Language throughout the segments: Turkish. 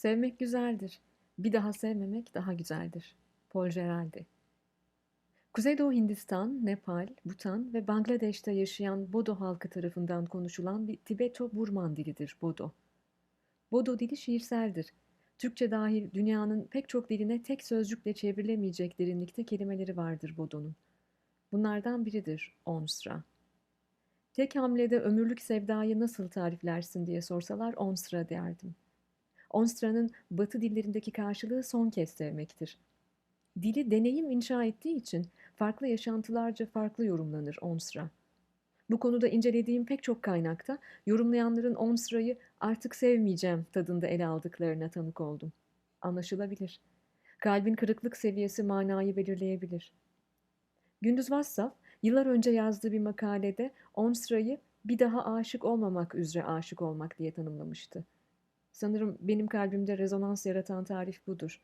Sevmek güzeldir. Bir daha sevmemek daha güzeldir. Paul Geraldi Kuzeydoğu Hindistan, Nepal, Bhutan ve Bangladeş'te yaşayan Bodo halkı tarafından konuşulan bir Tibeto-Burman dilidir Bodo. Bodo dili şiirseldir. Türkçe dahil dünyanın pek çok diline tek sözcükle çevrilemeyecek derinlikte kelimeleri vardır Bodo'nun. Bunlardan biridir Onsra. Tek hamlede ömürlük sevdayı nasıl tariflersin diye sorsalar Onsra derdim. Onstra'nın batı dillerindeki karşılığı son kez sevmektir. Dili deneyim inşa ettiği için farklı yaşantılarca farklı yorumlanır Onsra. Bu konuda incelediğim pek çok kaynakta yorumlayanların Onsra'yı artık sevmeyeceğim tadında ele aldıklarına tanık oldum. Anlaşılabilir. Kalbin kırıklık seviyesi manayı belirleyebilir. Gündüz Vassaf yıllar önce yazdığı bir makalede Onsra'yı bir daha aşık olmamak üzere aşık olmak diye tanımlamıştı. Sanırım benim kalbimde rezonans yaratan tarif budur.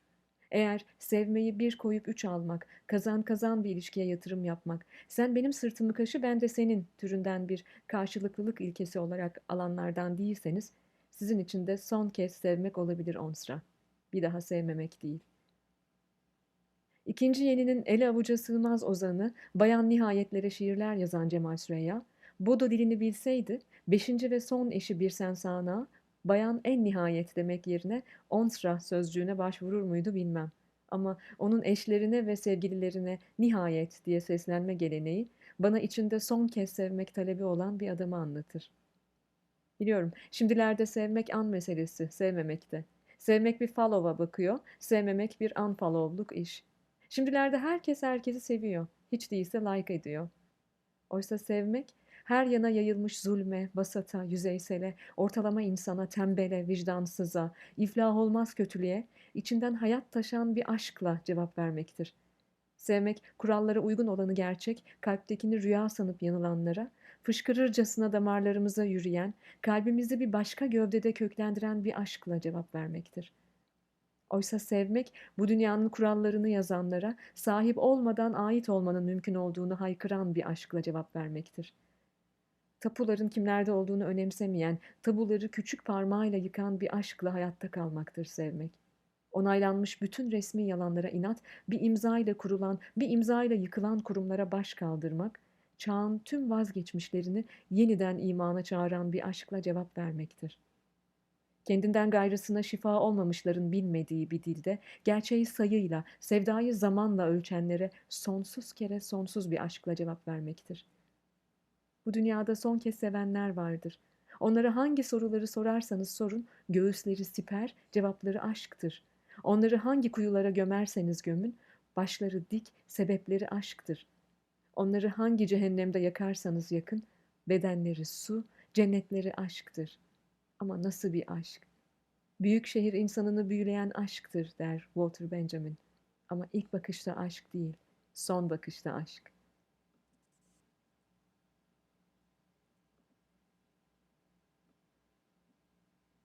Eğer sevmeyi bir koyup üç almak, kazan kazan bir ilişkiye yatırım yapmak, sen benim sırtımı kaşı ben de senin türünden bir karşılıklılık ilkesi olarak alanlardan değilseniz, sizin için de son kez sevmek olabilir onsra. Bir daha sevmemek değil. İkinci yeninin ele avuca sığmaz ozanı, bayan nihayetlere şiirler yazan Cemal Süreyya, Bodo dilini bilseydi, beşinci ve son eşi bir sen sana, bayan en nihayet demek yerine onsra sözcüğüne başvurur muydu bilmem. Ama onun eşlerine ve sevgililerine nihayet diye seslenme geleneği bana içinde son kez sevmek talebi olan bir adamı anlatır. Biliyorum, şimdilerde sevmek an meselesi, sevmemekte. Sevmek bir follow'a bakıyor, sevmemek bir unfollow'luk iş. Şimdilerde herkes herkesi seviyor, hiç değilse like ediyor. Oysa sevmek her yana yayılmış zulme, basata, yüzeysele, ortalama insana, tembele, vicdansıza, iflah olmaz kötülüğe, içinden hayat taşan bir aşkla cevap vermektir. Sevmek, kurallara uygun olanı gerçek, kalptekini rüya sanıp yanılanlara, fışkırırcasına damarlarımıza yürüyen, kalbimizi bir başka gövdede köklendiren bir aşkla cevap vermektir. Oysa sevmek, bu dünyanın kurallarını yazanlara, sahip olmadan ait olmanın mümkün olduğunu haykıran bir aşkla cevap vermektir.'' Tapuların kimlerde olduğunu önemsemeyen, tabuları küçük parmağıyla yıkan bir aşkla hayatta kalmaktır sevmek. Onaylanmış bütün resmi yalanlara inat, bir imzayla kurulan, bir imzayla yıkılan kurumlara baş kaldırmak, çağın tüm vazgeçmişlerini yeniden imana çağıran bir aşkla cevap vermektir. Kendinden gayrısına şifa olmamışların bilmediği bir dilde, gerçeği sayıyla, sevdayı zamanla ölçenlere sonsuz kere sonsuz bir aşkla cevap vermektir.'' Bu dünyada son kez sevenler vardır. Onlara hangi soruları sorarsanız sorun, göğüsleri siper, cevapları aşktır. Onları hangi kuyulara gömerseniz gömün, başları dik, sebepleri aşktır. Onları hangi cehennemde yakarsanız yakın, bedenleri su, cennetleri aşktır. Ama nasıl bir aşk? Büyük şehir insanını büyüleyen aşktır der Walter Benjamin. Ama ilk bakışta aşk değil, son bakışta aşk.